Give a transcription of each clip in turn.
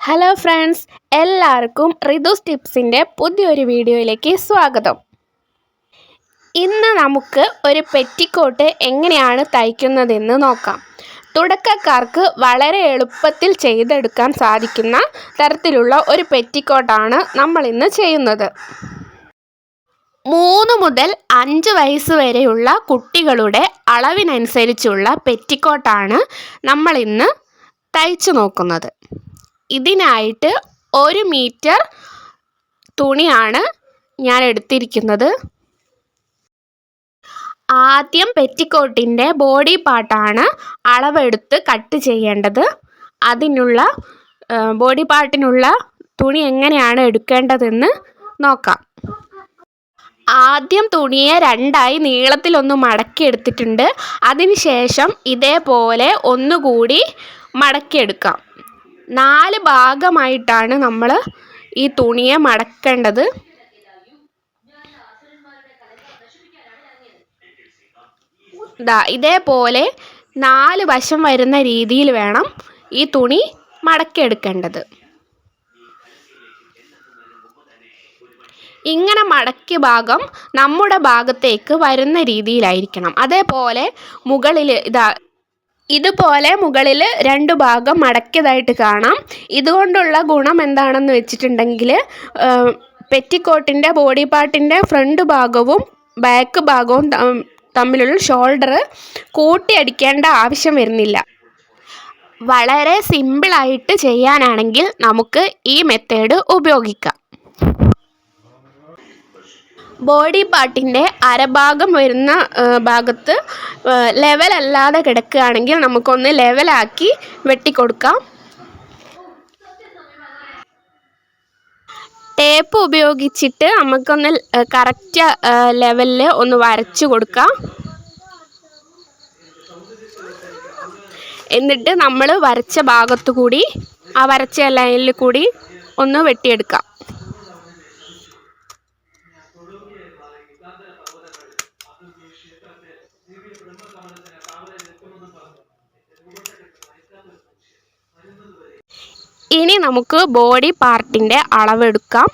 Hello friends എല്ലാവർക്കും റിതുസ് ടിപ്സിന്റെ പുതിയൊരു വീഡിയോയിലേക്ക് സ്വാഗതം. ഇന്ന് നമുക്ക് ഒരു പെറ്റിക്കോട്ട് എങ്ങനെയാണ് തയ്ക്കുന്നതെന്ന് നോക്കാം. തുടക്കക്കാർക്ക് വളരെ എളുപ്പത്തിൽ ചെയ്തെടുക്കാൻ സാധിക്കുന്ന തരത്തിലുള്ള ഒരു പെറ്റിക്കോട്ടാണ് നമ്മൾ ഇന്ന് ചെയ്യുന്നത്. മൂന്ന് മുതൽ അഞ്ച് വയസ്സ് വരെയുള്ള കുട്ടികളുടെ അളവിനനുസരിച്ചുള്ള പെറ്റിക്കോട്ടാണ് നമ്മളിന്ന് തയ്ച്ചു നോക്കുന്നത്. ഇതിനായിട്ട് ഒരു മീറ്റർ തുണിയാണ് ഞാൻ എടുത്തിരിക്കുന്നത്. ആദ്യം പെറ്റിക്കോട്ടിന്റെ ബോഡി പാർട്ടാണ് അളവെടുത്ത് കട്ട് ചെയ്യേണ്ടത്. അതിനുള്ള ബോഡി പാർട്ടിനുള്ള തുണി എങ്ങനെയാണ് എടുക്കേണ്ടതെന്ന് നോക്കാം. ആദ്യം തുണിയെ രണ്ടായി നീളത്തിലൊന്ന് മടക്കി എടുത്തിട്ടുണ്ട് അതിനുശേഷം ഇതേപോലെ ഒന്നുകൂടി മടക്കിയെടുക്കാം. നാല് ഭാഗമായിട്ടാണ് നമ്മൾ ഈ തുണിയെ മടക്കേണ്ടത്. ദാ ഇതേപോലെ നാല് വശം വരുന്ന രീതിയിൽ വേണം ഈ തുണി മടക്കിയെടുക്കേണ്ടത്. ഇങ്ങനെ മടക്കിയ ഭാഗം നമ്മുടെ ഭാഗത്തേക്ക് വരുന്ന രീതിയിലായിരിക്കണം. അതേപോലെ മുകളിൽ ഇതാ ഇതുപോലെ മുകളിൽ രണ്ട് ഭാഗം മടക്കിയതായിട്ട് കാണാം. ഇതുകൊണ്ടുള്ള ഗുണം എന്താണെന്ന് വെച്ചിട്ടുണ്ടെങ്കിൽ പെറ്റിക്കോട്ടിന്റെ ബോഡി പാർട്ടിന്റെ ഫ്രണ്ട് ഭാഗവും ബാക്ക് ഭാഗവും തമ്മിലുള്ള ഷോൾഡർ കൂട്ടിയടിക്കേണ്ട ആവശ്യം വരുന്നില്ല. വളരെ സിമ്പിളായിട്ട് ചെയ്യാനാണെങ്കിൽ നമുക്ക് ഈ മെത്തേഡ് ഉപയോഗിക്കാം. ബോഡി പാർട്ടിന്റെ അരഭാഗം വരുന്ന ഭാഗത്ത് ലെവലല്ലാതെ കിടക്കുകയാണെങ്കിൽ നമുക്കൊന്ന് ലെവലാക്കി വെട്ടിക്കൊടുക്കാം. ടേപ്പ് ഉപയോഗിച്ചിട്ട് നമുക്കൊന്ന് കറക്റ്റ് ലെവലിൽ ഒന്ന് വരച്ചു കൊടുക്കാം. എന്നിട്ട് നമ്മൾ വരച്ച ഭാഗത്തു കൂടി ആ വരച്ച ലൈനിൽ കൂടി ഒന്ന് വെട്ടിയെടുക്കാം. ഇനി നമുക്ക് ബോഡി പാർട്ടിന്റെ അളവെടുക്കാം.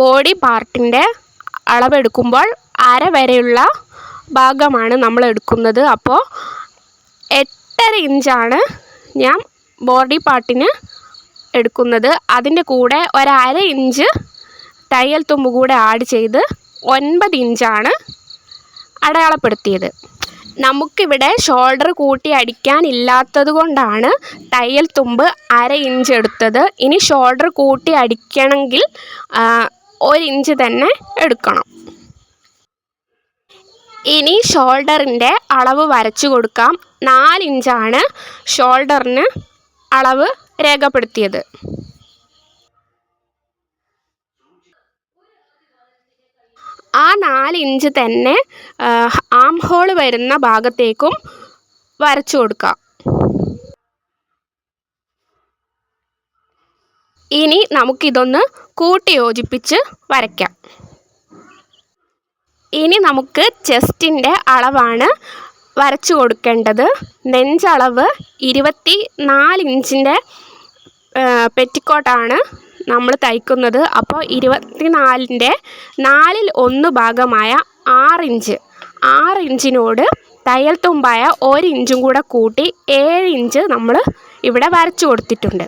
ബോഡി പാർട്ടിന്റെ അളവെടുക്കുമ്പോൾ അര വരെയുള്ള ഭാഗമാണ് നമ്മൾ എടുക്കുന്നത്. അപ്പോൾ എട്ടര ഇഞ്ചാണ് ഞാൻ ബോഡി പാർട്ടിന് എടുക്കുന്നത്. അതിന്റെ കൂടെ ഒരര ഇഞ്ച് തയ്യൽ തുമ്പ് കൂടെ ആഡ് ചെയ്ത് ഒൻപത് ഇഞ്ചാണ് അടയാളപ്പെടുത്തിയത്. നമുക്കിവിടെ ഷോൾഡർ കൂട്ടി അടിക്കാനില്ലാത്തത് കൊണ്ടാണ് തയ്യൽ തുമ്പ് അര ഇഞ്ച് എടുത്തത്. ഇനി ഷോൾഡർ കൂട്ടി അടിക്കണമെങ്കിൽ ഒരു ഇഞ്ച് തന്നെ എടുക്കണം. ഇനി ഷോൾഡറിന്റെ അളവ് വരച്ചു കൊടുക്കാം. നാലിഞ്ചാണ് ഷോൾഡറിന് അളവ് രേഖപ്പെടുത്തിയത്. ആ നാല് ഇഞ്ച് തന്നെ ആം ഹോൾ വരുന്ന ഭാഗത്തേക്കും വരച്ചു കൊടുക്കാം. ഇനി നമുക്കിതൊന്ന് കൂട്ടി യോജിപ്പിച്ച് വരയ്ക്കാം. ഇനി നമുക്ക് ചെസ്റ്റിന്റെ അളവാണ് വരച്ചു കൊടുക്കേണ്ടത്. നെഞ്ചളവ് ഇരുപത്തി നാല് ഇഞ്ചിന്റെ പെറ്റിക്കോട്ടാണ് നമ്മൾ തയ്ക്കുന്നത്. അപ്പോൾ ഇരുപത്തി നാലിന്റെ നാലിൽ ഒന്ന് ഭാഗമായ ആറ് ഇഞ്ച് ആറ് ഇഞ്ചിനോട് തയ്യൽ തുമ്പായ ഒരു ഇഞ്ചും കൂടെ കൂട്ടി ഏഴ് ഇഞ്ച് നമ്മൾ ഇവിടെ വരച്ചു കൊടുത്തിട്ടുണ്ട്.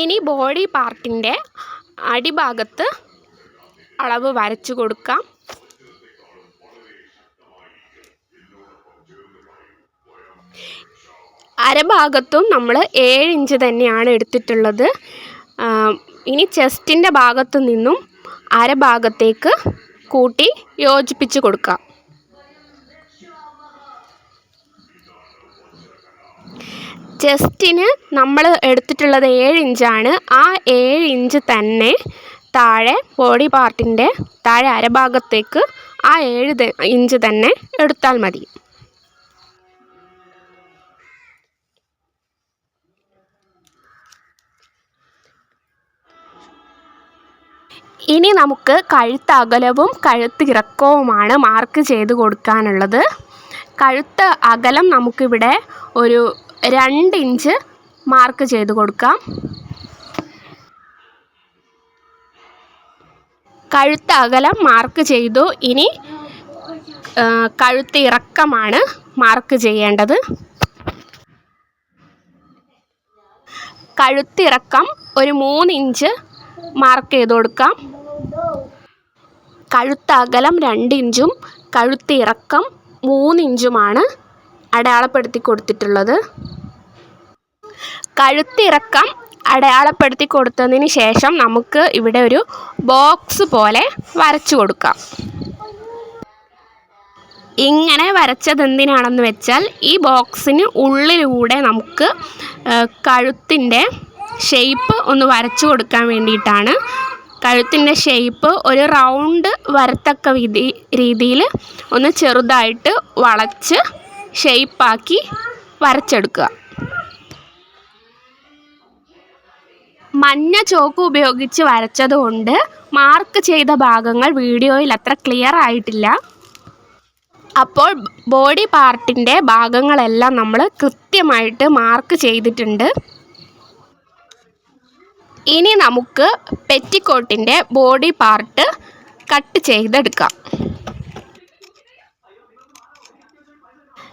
ഇനി ബോഡി പാർട്ടിന്റെ അടിഭാഗത്ത് അളവ് വരച്ചു കൊടുക്കാം. അരഭാഗത്തും നമ്മൾ ഏഴ് ഇഞ്ച് തന്നെയാണ് എടുത്തിട്ടുള്ളത്. ഇനി ചെസ്റ്റിന്റെ ഭാഗത്തു നിന്നും അരഭാഗത്തേക്ക് കൂട്ടി യോജിപ്പിച്ച് കൊടുക്കാം. ചെസ്റ്റിന് നമ്മൾ എടുത്തിട്ടുള്ളത് ഏഴ് ഇഞ്ചാണ്. ആ ഏഴ് ഇഞ്ച് തന്നെ താഴെ ബോഡി പാർട്ടിന്റെ താഴെ അരഭാഗത്തേക്ക് ആ ഏഴ് ഇഞ്ച് തന്നെ എടുത്താൽ മതി. ഇനി നമുക്ക് കഴുത്ത് അകലവും കഴുത്ത് ഇറക്കവുമാണ് മാർക്ക് ചെയ്ത് കൊടുക്കാനുള്ളത്. കഴുത്ത് അകലം നമുക്കിവിടെ ഒരു രണ്ട് ഇഞ്ച് മാർക്ക് ചെയ്ത് കൊടുക്കാം. കഴുത്ത് അകലം മാർക്ക് ചെയ്തു. ഇനി കഴുത്ത് ഇറക്കമാണ് മാർക്ക് ചെയ്യേണ്ടത്. കഴുത്തിറക്കം ഒരു മൂന്ന് ഇഞ്ച് മാർക്ക് ചെയ്ത് കൊടുക്കാം. കഴുത്തകലം രണ്ട് ഇഞ്ചും കഴുത്തിറക്കം മൂന്ന് ഇഞ്ചുമാണ് അടയാളപ്പെടുത്തി കൊടുത്തിട്ടുള്ളത്. കഴുത്തിറക്കം അടയാളപ്പെടുത്തി കൊടുത്തതിന് ശേഷം നമുക്ക് ഇവിടെ ഒരു ബോക്സ് പോലെ വരച്ചു കൊടുക്കാം. ഇങ്ങനെ വരച്ചത് എന്തിനാണെന്ന് വെച്ചാൽ ഈ ബോക്സിന് ഉള്ളിലൂടെ നമുക്ക് കഴുത്തിന്റെ ഷേപ്പ് ഒന്ന് വരച്ചു കൊടുക്കാൻ വേണ്ടിയിട്ടാണ്. കഴുത്തിന്റെ ഷേപ്പ് ഒരു റൗണ്ട് വരത്തക്ക വിധി രീതിയിൽ ഒന്ന് ചെറുതായിട്ട് വളച്ച് ഷേപ്പാക്കി വരച്ചെടുക്കുക. മഞ്ഞ ചോക്ക് ഉപയോഗിച്ച് വരച്ചതുകൊണ്ട് മാർക്ക് ചെയ്ത ഭാഗങ്ങൾ വീഡിയോയിൽ അത്ര ക്ലിയർ ആയിട്ടില്ല. അപ്പോൾ ബോഡി പാർട്ടിന്റെ ഭാഗങ്ങളെല്ലാം നമ്മൾ കൃത്യമായിട്ട് മാർക്ക് ചെയ്തിട്ടുണ്ട്. ഇനി നമുക്ക് പെറ്റിക്കോട്ടിന്റെ ബോഡി പാർട്ട് കട്ട് ചെയ്തെടുക്കാം.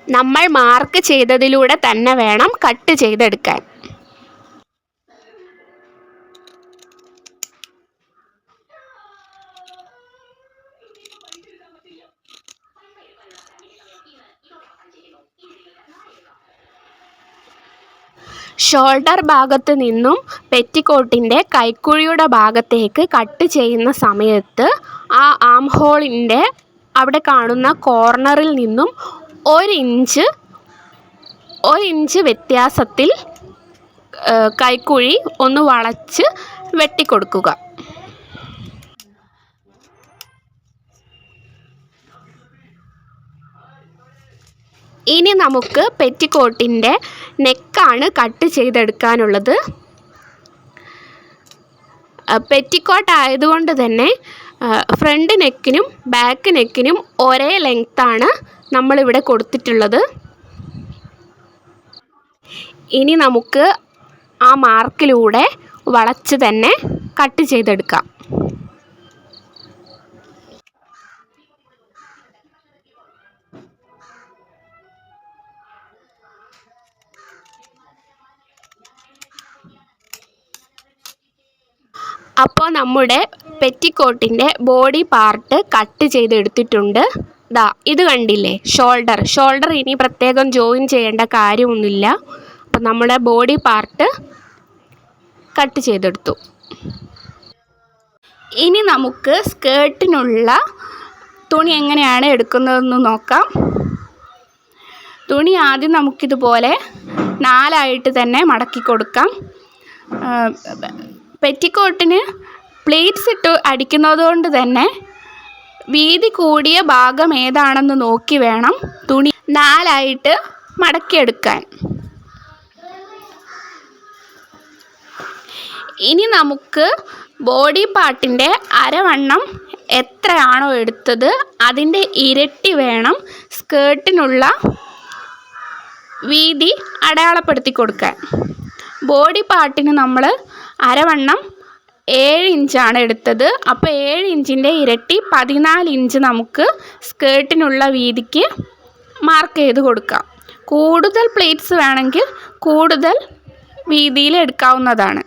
നമ്മൾ മാർക്ക് ചെയ്തതിലൂടെ തന്നെ വേണം കട്ട് ചെയ്തെടുക്കാൻ. ഷോൾഡർ ഭാഗത്ത് നിന്നും പെറ്റിക്കോട്ടിന്റെ കൈക്കുഴിയുടെ ഭാഗത്തേക്ക് കട്ട് ചെയ്യുന്ന സമയത്ത് ആ ആം ഹോളിന്റെ അവിടെ കാണുന്ന കോർണറിൽ നിന്നും ഒരു ഇഞ്ച് ഒരു ഇഞ്ച് വ്യത്യാസത്തിൽ കൈക്കുഴി ഒന്ന് വളച്ച് വെട്ടിക്കൊടുക്കുക. ഇനി നമുക്ക് പെറ്റിക്കോട്ടിന്റെ നെക്കാണ് കട്ട് ചെയ്തെടുക്കാനുള്ളത്. പെറ്റിക്കോട്ട് ആയതുകൊണ്ട് തന്നെ ഫ്രണ്ട് നെക്കിനും ബാക്ക് നെക്കിനും ഒരേ ലെങ്ത്താണ് നമ്മളിവിടെ കൊടുത്തിട്ടുള്ളത്. ഇനി നമുക്ക് ആ മാർക്കിലൂടെ വളച്ച് തന്നെ കട്ട് ചെയ്തെടുക്കാം. അപ്പോൾ നമ്മുടെ പെറ്റിക്കോട്ടിന്റെ ബോഡി പാർട്ട് കട്ട് ചെയ്തെടുത്തിട്ടുണ്ട്. ദാ ഇത് കണ്ടില്ലേ? ഷോൾഡർ. ഷോൾഡർ ഇനി പ്രത്യേകം ജോയിൻ ചെയ്യേണ്ട കാര്യമൊന്നുമില്ല. അപ്പം നമ്മുടെ ബോഡി പാർട്ട് കട്ട് ചെയ്തെടുത്തു. ഇനി നമുക്ക് സ്കേർട്ടിനുള്ള തുണി എങ്ങനെയാണ് എടുക്കുന്നതെന്ന് നോക്കാം. തുണി ആദ്യം നമുക്കിതുപോലെ നാലായിട്ട് തന്നെ മടക്കി കൊടുക്കാം. പെറ്റിക്കോട്ടിന് പ്ലേറ്റ്സ് ഇട്ട് അടിക്കുന്നതുകൊണ്ട് തന്നെ വീതി കൂടിയ ഭാഗം ഏതാണെന്ന് നോക്കി വേണം തുണി നാലായിട്ട് മടക്കിയെടുക്കാൻ. ഇനി നമുക്ക് ബോഡി പാർട്ടിന്റെ അരവണ്ണം എത്രയാണോ എടുത്തത് അതിന്റെ ഇരട്ടി വേണം സ്കേർട്ടിനുള്ള വീതി അടയാളപ്പെടുത്തി കൊടുക്കാൻ. ബോഡി പാർട്ടിന് നമ്മൾ അരവണ്ണം ഏഴ് ഇഞ്ചാണ് എടുത്തത്. അപ്പോൾ ഏഴ് ഇഞ്ചിന്റെ ഇരട്ടി പതിനാല് ഇഞ്ച് നമുക്ക് സ്കേർട്ടിനുള്ള വീതിക്ക് മാർക്ക് ചെയ്ത് കൊടുക്കാം. കൂടുതൽ പ്ലേറ്റ്സ് വേണമെങ്കിൽ കൂടുതൽ വീതിയിൽ എടുക്കാവുന്നതാണ്.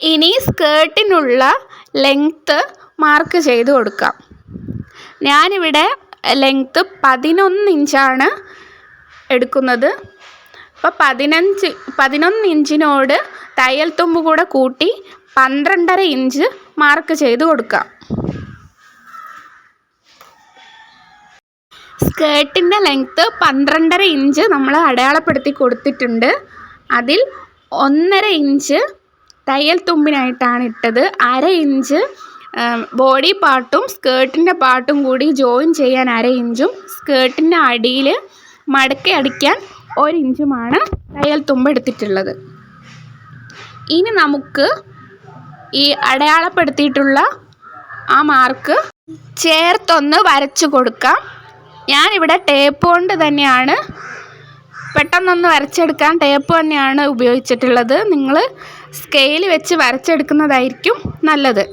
ഇനി സ്കേർട്ടിനുള്ള ലെങ്ത്ത് മാർക്ക് ചെയ്ത് കൊടുക്കാം. ഞാനിവിടെ ലെങ്ത്ത് പതിനൊന്ന് ഇഞ്ചാണ് എടുക്കുന്നത്. അപ്പോൾ പതിനഞ്ച് പതിനൊന്ന് ഇഞ്ചിനോട് തയ്യൽ തുമ്പ് കൂടെ കൂട്ടി പന്ത്രണ്ടര ഇഞ്ച് മാർക്ക് ചെയ്ത് കൊടുക്കാം. സ്കേർട്ടിന്റെ ലെങ്ത്ത് പന്ത്രണ്ടര ഇഞ്ച് നമ്മൾ അടയാളപ്പെടുത്തി കൊടുത്തിട്ടുണ്ട്. അതിൽ ഒന്നര ഇഞ്ച് തയ്യൽ തുമ്പിനായിട്ടാണ് ഇട്ടത്. അര ഇഞ്ച് ബോഡി പാർട്ടും സ്കേർട്ടിന്റെ പാർട്ടും കൂടി ജോയിൻ ചെയ്യാൻ അര ഇഞ്ചും. സ്കേർട്ടിന്റെ അടിയിൽ മടക്കി അടിക്കാൻ ഒരു ഇഞ്ചുമാണ് തയ്യൽ തുമ്പെടുത്തിട്ടുള്ളത് ഇനി നമുക്ക് ഈ അടയാളപ്പെടുത്തിയിട്ടുള്ള ആ മാർക്ക് ചേർത്തൊന്ന് വരച്ചു കൊടുക്കാം. ഞാനിവിടെ ടേപ്പ് കൊണ്ട് തന്നെയാണ് പെട്ടെന്നൊന്ന് വരച്ചെടുക്കാൻ ടേപ്പ് തന്നെയാണ് ഉപയോഗിച്ചിട്ടുള്ളത്. നിങ്ങൾ സ്കെയിൽ വെച്ച് വരച്ചെടുക്കുന്നതായിരിക്കും നല്ലത്.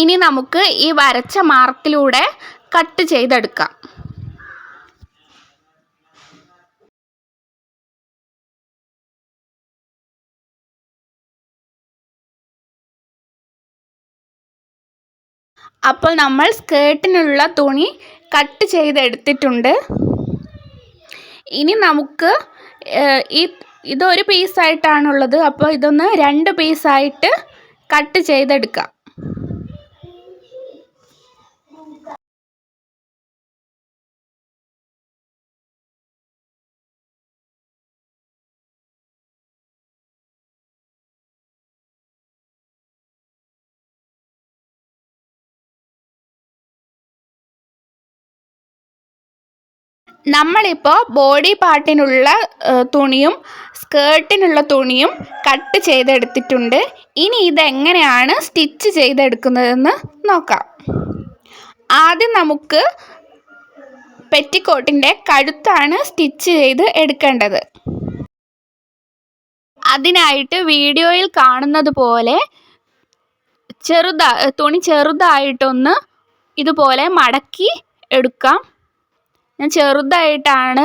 ഇനി നമുക്ക് ഈ വരച്ച മാർക്കിലൂടെ കട്ട് ചെയ്തെടുക്കാം. അപ്പോൾ നമ്മൾ സ്കേർട്ടിനുള്ള തുണി കട്ട് ചെയ്തെടുത്തിട്ടുണ്ട്. ഇനി നമുക്ക് ഈ ഇതൊരു പീസായിട്ടാണുള്ളത്. അപ്പോൾ ഇതൊന്ന് രണ്ട് പീസായിട്ട് കട്ട് ചെയ്തെടുക്കാം. നമ്മളിപ്പോൾ ബോഡി പാർട്ടിനുള്ള തുണിയും സ്കേർട്ടിനുള്ള തുണിയും കട്ട് ചെയ്തെടുത്തിട്ടുണ്ട്. ഇനി ഇതെങ്ങനെയാണ് സ്റ്റിച്ച് ചെയ്തെടുക്കുന്നതെന്ന് നോക്കാം. ആദ്യം നമുക്ക് പെറ്റിക്കോട്ടിന്റെ കഴുത്താണ് സ്റ്റിച്ച് ചെയ്ത് എടുക്കേണ്ടത്. അതിനായിട്ട് വീഡിയോയിൽ കാണുന്നത് പോലെ ചെറുതാ തുണി ചെറുതായിട്ടൊന്ന് ഇതുപോലെ മടക്കി എടുക്കാം. ഞാൻ ചെറുതായിട്ടാണ്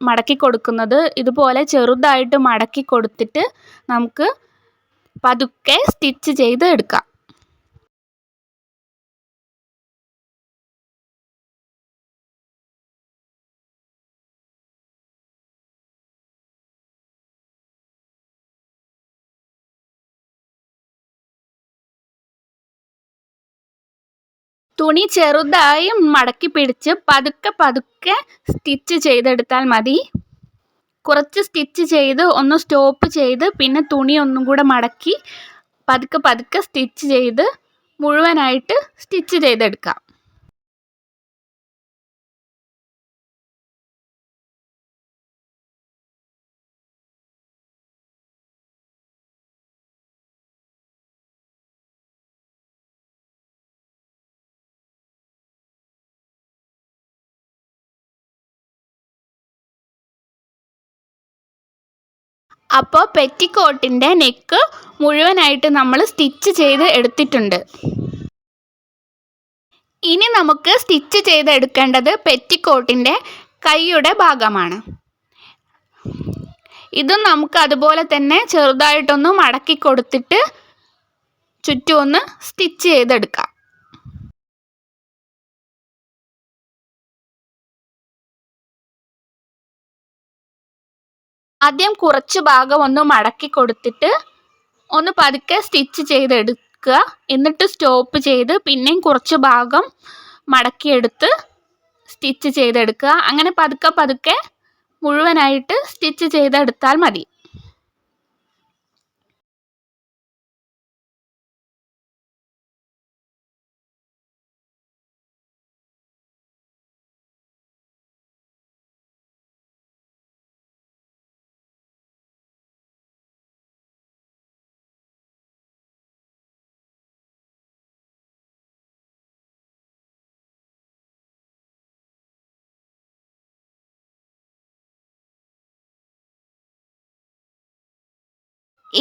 മടക്കി കൊടുക്കുന്നത്. ഇതുപോലെ ചെറുതായിട്ട് മടക്കി കൊടുത്തിട്ട് നമുക്ക് പതുക്കെ സ്റ്റിച്ച് ചെയ്ത് എടുക്കാം. തുണി ചെറുതായി മടക്കി പിടിച്ച് പതുക്കെ പതുക്കെ സ്റ്റിച്ച് ചെയ്തെടുത്താൽ മതി. കുറച്ച് സ്റ്റിച്ച് ചെയ്ത് ഒന്ന് സ്റ്റോപ്പ് ചെയ്ത് പിന്നെ തുണി ഒന്നും കൂടെ മടക്കി പതുക്കെ പതുക്കെ സ്റ്റിച്ച് ചെയ്ത് മുഴുവനായിട്ട് സ്റ്റിച്ച് ചെയ്തെടുക്കാം. അപ്പോൾ പെറ്റിക്കോട്ടിന്റെ നെക്ക് മുഴുവനായിട്ട് നമ്മൾ സ്റ്റിച്ച് ചെയ്ത് എടുത്തിട്ടുണ്ട്. ഇനി നമുക്ക് സ്റ്റിച്ച് ചെയ്ത് എടുക്കേണ്ടത് പെറ്റിക്കോട്ടിന്റെ കൈയുടെ ഭാഗമാണ്. ഇതും നമുക്ക് അതുപോലെ തന്നെ ചെറുതായിട്ടൊന്ന് മടക്കി കൊടുത്തിട്ട് ചുറ്റും ഒന്ന് സ്റ്റിച്ച് ചെയ്തെടുക്കാം. ആദ്യം കുറച്ച് ഭാഗം ഒന്ന് മടക്കി കൊടുത്തിട്ട് ഒന്ന് പതുക്കെ സ്റ്റിച്ച് ചെയ്തെടുക്കുക. എന്നിട്ട് സ്റ്റോപ്പ് ചെയ്ത് പിന്നെയും കുറച്ച് ഭാഗം മടക്കിയെടുത്ത് സ്റ്റിച്ച് ചെയ്തെടുക്കുക. അങ്ങനെ പതുക്കെ പതുക്കെ മുഴുവനായിട്ട് സ്റ്റിച്ച് ചെയ്തെടുത്താൽ മതി.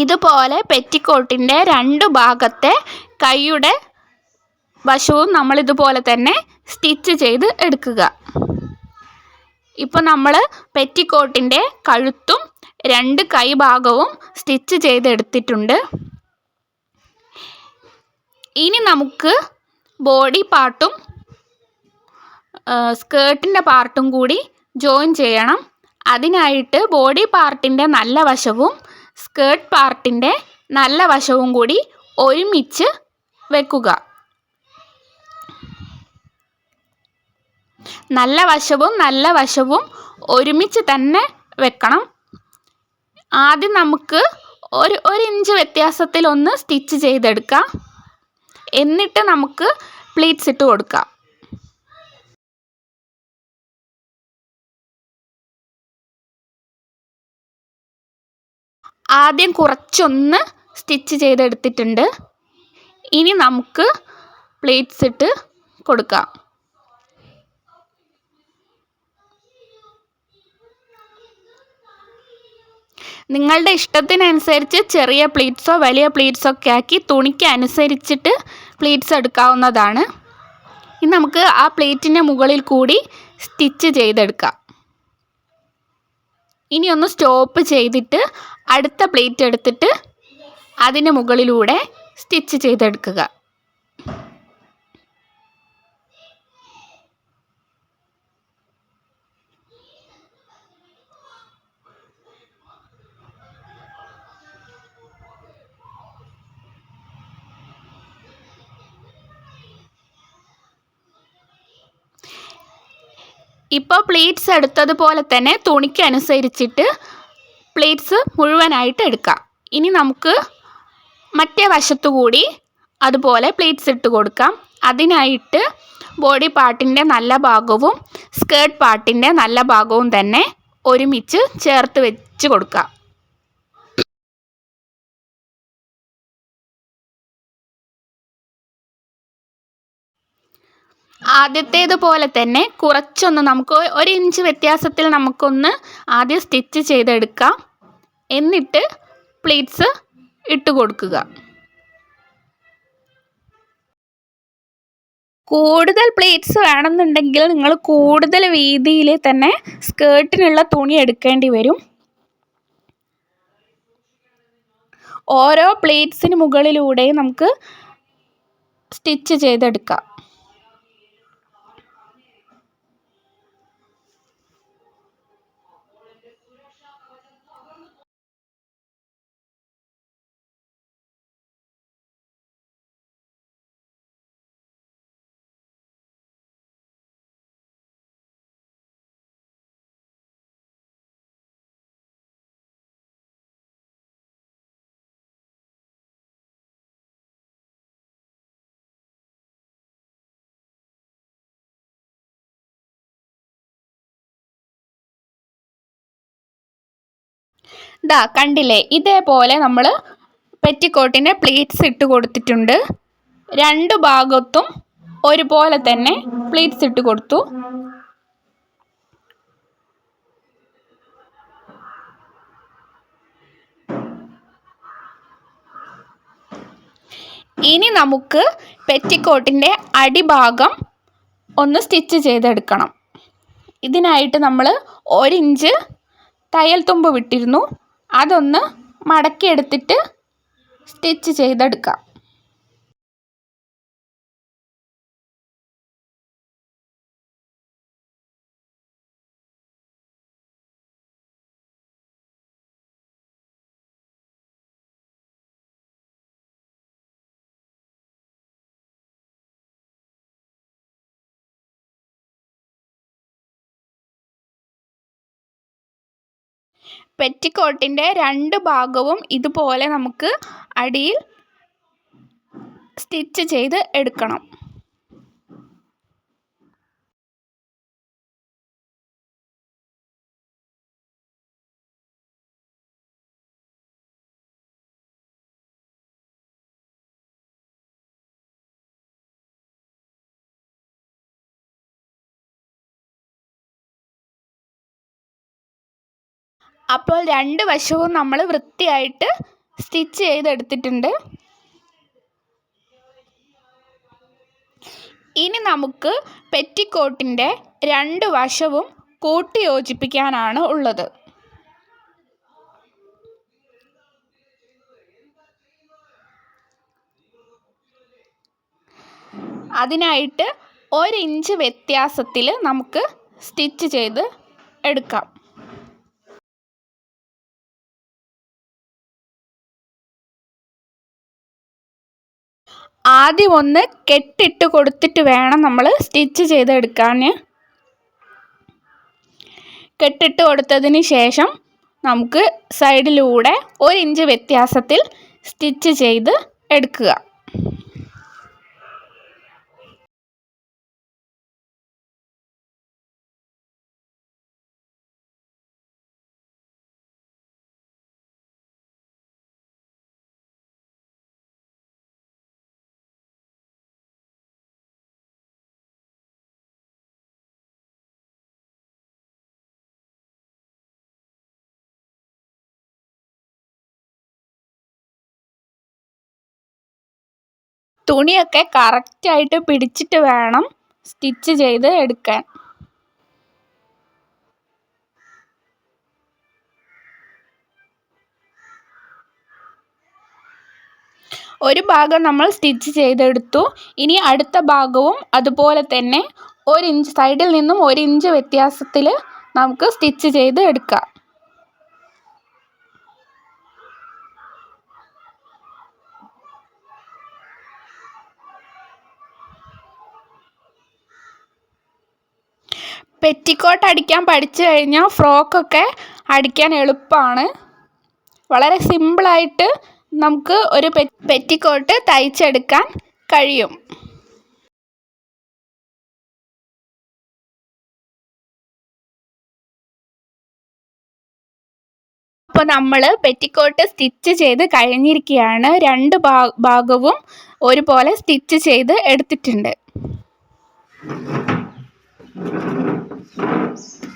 ഇതുപോലെ പെറ്റിക്കോട്ടിന്റെ രണ്ട് ഭാഗത്തെ കൈയുടെ വശവും നമ്മൾ ഇതുപോലെ തന്നെ സ്റ്റിച്ച് ചെയ്ത് എടുക്കുക. ഇപ്പോൾ നമ്മൾ പെറ്റിക്കോട്ടിന്റെ കഴുത്തും രണ്ട് കൈഭാഗവും സ്റ്റിച്ച് ചെയ്തെടുത്തിട്ടുണ്ട്. ഇനി നമുക്ക് ബോഡി പാർട്ടും സ്കേർട്ടിന്റെ പാർട്ടും കൂടി ജോയിൻ ചെയ്യണം. അതിനായിട്ട് ബോഡി പാർട്ടിന്റെ നല്ല വശവും സ്കേർട്ട് പാർട്ടിന്റെ നല്ല വശവും കൂടി ഒരുമിച്ച് വെക്കുക. നല്ല വശവും നല്ല വശവും ഒരുമിച്ച് തന്നെ വെക്കണം. ആദ്യം നമുക്ക് ഒരു ഒരു ഇഞ്ച് വ്യത്യാസത്തിൽ ഒന്ന് സ്റ്റിച്ച് ചെയ്തെടുക്കാം. എന്നിട്ട് നമുക്ക് പ്ലീറ്റ്സ് ഇട്ട് കൊടുക്കാം. ആദ്യം കുറച്ചൊന്ന് സ്റ്റിച്ച് ചെയ്തെടുത്തിട്ടുണ്ട്. ഇനി നമുക്ക് പ്ലേറ്റ്സ് ഇട്ട് കൊടുക്കാം. നിങ്ങളുടെ ഇഷ്ടത്തിനനുസരിച്ച് ചെറിയ പ്ലീറ്റ്സോ വലിയ പ്ലീറ്റ്സോ ഒക്കെ ആക്കി തുണിക്ക് അനുസരിച്ചിട്ട് പ്ലീറ്റ്സ് എടുക്കാവുന്നതാണ്. ഇനി നമുക്ക് ആ പ്ലേറ്റിന്റെ മുകളിൽ കൂടി സ്റ്റിച്ച് ചെയ്തെടുക്കാം. ഇനി ഒന്ന് സ്റ്റോപ്പ് ചെയ്തിട്ട് അടുത്ത പ്ലേറ്റ് എടുത്തിട്ട് അതിന് മുകളിലൂടെ സ്റ്റിച്ച് ചെയ്തെടുക്കുക. ഇപ്പോൾ പ്ലേറ്റ്സ് എടുത്തതുപോലെ തന്നെ തുണിക്ക് അനുസരിച്ചിട്ട് പ്ലേറ്റ്സ് മുഴുവനായിട്ട് എടുക്കാം. ഇനി നമുക്ക് മറ്റേ വശത്തു കൂടി അതുപോലെ പ്ലേറ്റ്സ് ഇട്ട് കൊടുക്കാം. അതിനായിട്ട് ബോഡി പാർട്ടിന്റെ നല്ല ഭാഗവും സ്കേർട്ട് പാർട്ടിന്റെ നല്ല ഭാഗവും തന്നെ ഒരുമിച്ച് ചേർത്ത് വെച്ച് കൊടുക്കാം. ആദ്യത്തേതുപോലെ തന്നെ കുറച്ചൊന്ന് നമുക്ക് ഒരു ഇഞ്ച് വ്യത്യാസത്തിൽ നമുക്കൊന്ന് ആദ്യം സ്റ്റിച്ച് ചെയ്തെടുക്കാം. എന്നിട്ട് പ്ലീറ്റ്സ് ഇട്ട് കൊടുക്കുക. കൂടുതൽ പ്ലേറ്റ്സ് വേണമെന്നുണ്ടെങ്കിൽ നിങ്ങൾ കൂടുതൽ വീതിയിൽ തന്നെ സ്കേർട്ടിനുള്ള തുണി എടുക്കേണ്ടി വരും. ഓരോ പ്ലേറ്റ്സിന് മുകളിലൂടെയും നമുക്ക് സ്റ്റിച്ച് ചെയ്തെടുക്കാം. ദാ കണ്ടില്ലേ? ഇതേപോലെ നമ്മൾ പെറ്റിക്കോട്ടിന് പ്ലീറ്റ്സ് ഇട്ട് കൊടുത്തിട്ടുണ്ട്. രണ്ട് ഭാഗത്തും ഒരുപോലെ തന്നെ പ്ലീറ്റ്സ് ഇട്ട് കൊടുത്തു. ഇനി നമുക്ക് പെറ്റിക്കോട്ടിന്റെ അടിഭാഗം ഒന്ന് സ്റ്റിച്ച് ചെയ്തെടുക്കണം. ഇതിനായിട്ട് നമ്മൾ ഒരിഞ്ച് തയ്യൽ തുമ്പ് വിട്ടിരുന്നു. അതൊന്ന് മടക്കിയെടുത്തിട്ട് സ്റ്റിച്ച് ചെയ്തെടുക്കാം. പെറ്റിക്കോട്ടിന്റെ രണ്ട് ഭാഗവും ഇതുപോലെ നമുക്ക് അടിയിൽ സ്റ്റിച്ച് ചെയ്ത് എടുക്കണം. അപ്പോൾ രണ്ട് വശവും നമ്മൾ വൃത്തിയായിട്ട് സ്റ്റിച്ച് ചെയ്തെടുത്തിട്ടുണ്ട്. ഇനി നമുക്ക് പെറ്റിക്കോട്ടിന്റെ രണ്ട് വശവും കൂട്ടി യോജിപ്പിക്കാനാണ് ഉള്ളത്. അതിനായിട്ട് ഒരിഞ്ച് വ്യത്യാസത്തിൽ നമുക്ക് സ്റ്റിച്ച് ചെയ്ത് എടുക്കാം. ആദ്യം ഒന്ന് കെട്ടിട്ട് കൊടുത്തിട്ട് വേണം നമ്മൾ സ്റ്റിച്ച് ചെയ്തെടുക്കാൻ കെട്ടിട്ട് കൊടുത്തതിന് ശേഷം നമുക്ക് സൈഡിലൂടെ ഒരു ഇഞ്ച് വ്യത്യാസത്തിൽ സ്റ്റിച്ച് ചെയ്ത് എടുക്കുക. തുണിയൊക്കെ കറക്റ്റായിട്ട് പിടിച്ചിട്ട് വേണം സ്റ്റിച്ച് ചെയ്ത് എടുക്കാൻ. ഒരു ഭാഗം നമ്മൾ സ്റ്റിച്ച് ചെയ്തെടുത്തു. ഇനി അടുത്ത ഭാഗവും അതുപോലെ തന്നെ ഒരു ഇഞ്ച് സൈഡിൽ നിന്നും ഒരു ഇഞ്ച് വ്യത്യാസത്തിൽ നമുക്ക് സ്റ്റിച്ച് ചെയ്ത് എടുക്കാം. പെറ്റിക്കോട്ട് അടിക്കാൻ പഠിച്ചു കഴിഞ്ഞാൽ ഫ്രോക്കൊക്കെ അടിക്കാൻ എളുപ്പമാണ്. വളരെ സിമ്പിളായിട്ട് നമുക്ക് ഒരു പെറ്റിക്കോട്ട് തയ്ച്ചെടുക്കാൻ കഴിയും. അപ്പോൾ നമ്മൾ പെറ്റിക്കോട്ട് സ്റ്റിച്ച് ചെയ്ത് കഴിഞ്ഞിരിക്കുകയാണ്. രണ്ട് ഭാഗവും ഒരുപോലെ സ്റ്റിച്ച് ചെയ്ത് എടുത്തിട്ടുണ്ട്. anos.